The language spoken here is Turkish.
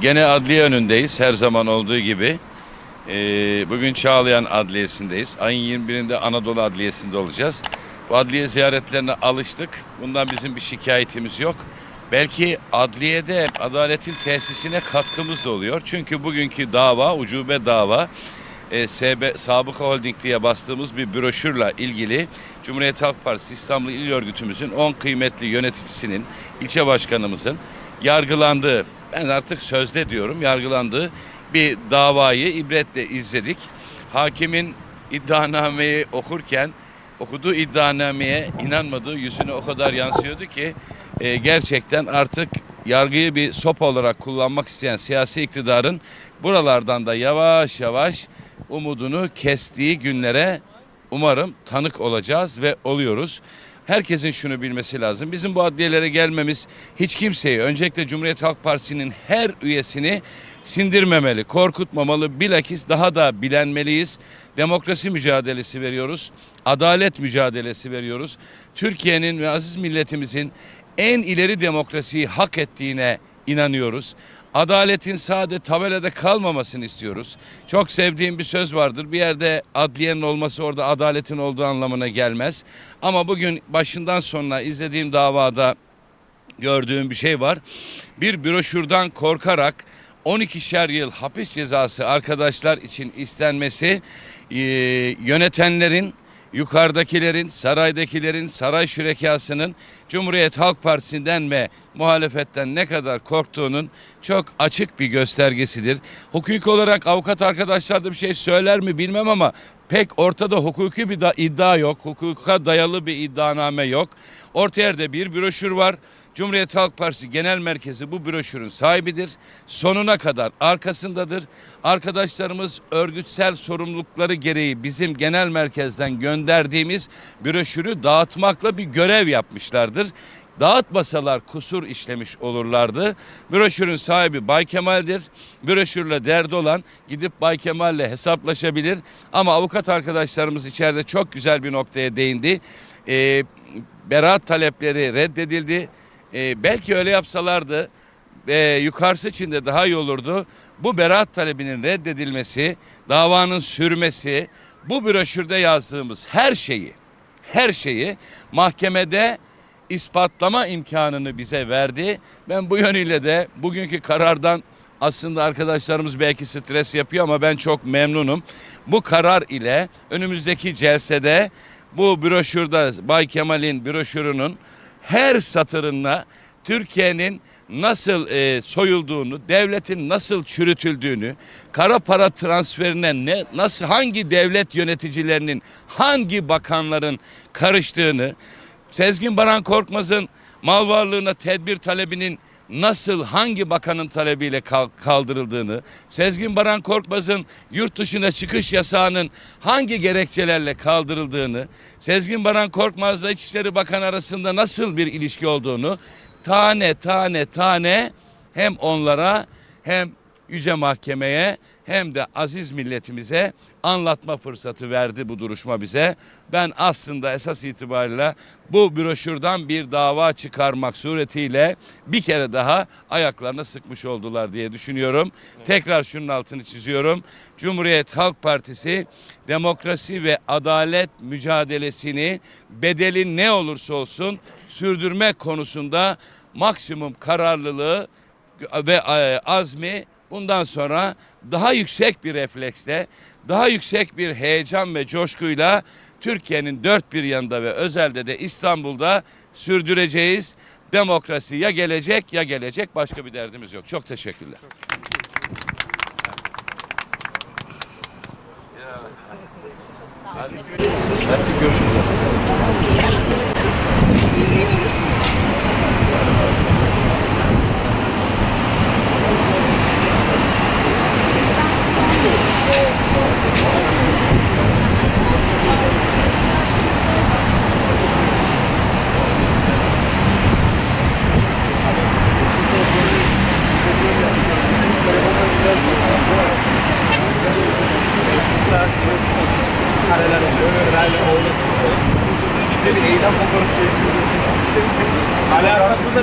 Gene adliye önündeyiz her zaman olduğu gibi. Ee, bugün Çağlayan Adliyesi'ndeyiz. Ayın 21'inde Anadolu Adliyesi'nde olacağız. Bu adliye ziyaretlerine alıştık. Bundan bizim bir şikayetimiz yok. Belki adliyede adaletin tesisine katkımız da oluyor. Çünkü bugünkü dava, ucube dava, e, SB, Sabıka Holding diye bastığımız bir broşürle ilgili Cumhuriyet Halk Partisi İstanbul İl Örgütümüzün 10 kıymetli yöneticisinin, ilçe başkanımızın yargılandığı, ben artık sözde diyorum, yargılandığı bir davayı ibretle izledik. Hakimin iddianameyi okurken okuduğu iddianameye inanmadığı yüzüne o kadar yansıyordu ki e, gerçekten artık yargıyı bir sopa olarak kullanmak isteyen siyasi iktidarın buralardan da yavaş yavaş umudunu kestiği günlere umarım tanık olacağız ve oluyoruz. Herkesin şunu bilmesi lazım. Bizim bu adliyelere gelmemiz hiç kimseyi, öncelikle Cumhuriyet Halk Partisi'nin her üyesini sindirmemeli, korkutmamalı. Bilakis daha da bilenmeliyiz. Demokrasi mücadelesi veriyoruz. Adalet mücadelesi veriyoruz. Türkiye'nin ve aziz milletimizin en ileri demokrasiyi hak ettiğine inanıyoruz. Adaletin sade tabelada kalmamasını istiyoruz. Çok sevdiğim bir söz vardır. Bir yerde adliyenin olması orada adaletin olduğu anlamına gelmez. Ama bugün başından sonuna izlediğim davada gördüğüm bir şey var. Bir broşürden korkarak 12'şer yıl hapis cezası arkadaşlar için istenmesi yönetenlerin yukarıdakilerin, saraydakilerin, saray şürekasının Cumhuriyet Halk Partisi'nden ve muhalefetten ne kadar korktuğunun çok açık bir göstergesidir. Hukuki olarak avukat arkadaşlar da bir şey söyler mi bilmem ama pek ortada hukuki bir da iddia yok. Hukuka dayalı bir iddianame yok. Orta yerde bir broşür var. Cumhuriyet Halk Partisi Genel Merkezi bu broşürün sahibidir. Sonuna kadar arkasındadır. Arkadaşlarımız örgütsel sorumlulukları gereği bizim genel merkezden gönderdiğimiz broşürü dağıtmakla bir görev yapmışlardır. Dağıtmasalar kusur işlemiş olurlardı. Broşürün sahibi Bay Kemal'dir. Broşürle derdi olan gidip Bay Kemal'le hesaplaşabilir. Ama avukat arkadaşlarımız içeride çok güzel bir noktaya değindi. Ee, beraat talepleri reddedildi. Ee, belki öyle yapsalardı ve yukarısı için de daha iyi olurdu. Bu beraat talebinin reddedilmesi, davanın sürmesi, bu broşürde yazdığımız her şeyi, her şeyi mahkemede ispatlama imkanını bize verdi. Ben bu yönüyle de bugünkü karardan aslında arkadaşlarımız belki stres yapıyor ama ben çok memnunum. Bu karar ile önümüzdeki celsede bu broşürde Bay Kemal'in broşürünün her satırına Türkiye'nin nasıl e, soyulduğunu, devletin nasıl çürütüldüğünü, kara para transferine ne nasıl hangi devlet yöneticilerinin, hangi bakanların karıştığını, Sezgin Baran Korkmaz'ın mal varlığına tedbir talebinin nasıl hangi bakanın talebiyle kal- kaldırıldığını, Sezgin Baran Korkmaz'ın yurt dışına çıkış yasağının hangi gerekçelerle kaldırıldığını, Sezgin Baran Korkmaz'la İçişleri Bakanı arasında nasıl bir ilişki olduğunu tane tane tane hem onlara hem Yüce Mahkemeye hem de aziz milletimize anlatma fırsatı verdi bu duruşma bize. Ben aslında esas itibariyle bu broşürden bir dava çıkarmak suretiyle bir kere daha ayaklarına sıkmış oldular diye düşünüyorum. Tekrar şunun altını çiziyorum. Cumhuriyet Halk Partisi demokrasi ve adalet mücadelesini bedeli ne olursa olsun sürdürme konusunda maksimum kararlılığı ve e, azmi bundan sonra daha yüksek bir refleksle, daha yüksek bir heyecan ve coşkuyla Türkiye'nin dört bir yanında ve özelde de İstanbul'da sürdüreceğiz. Demokrasi ya gelecek ya gelecek başka bir derdimiz yok. Çok teşekkürler. Hadi görüşürüz. fotoğraf. Alakası da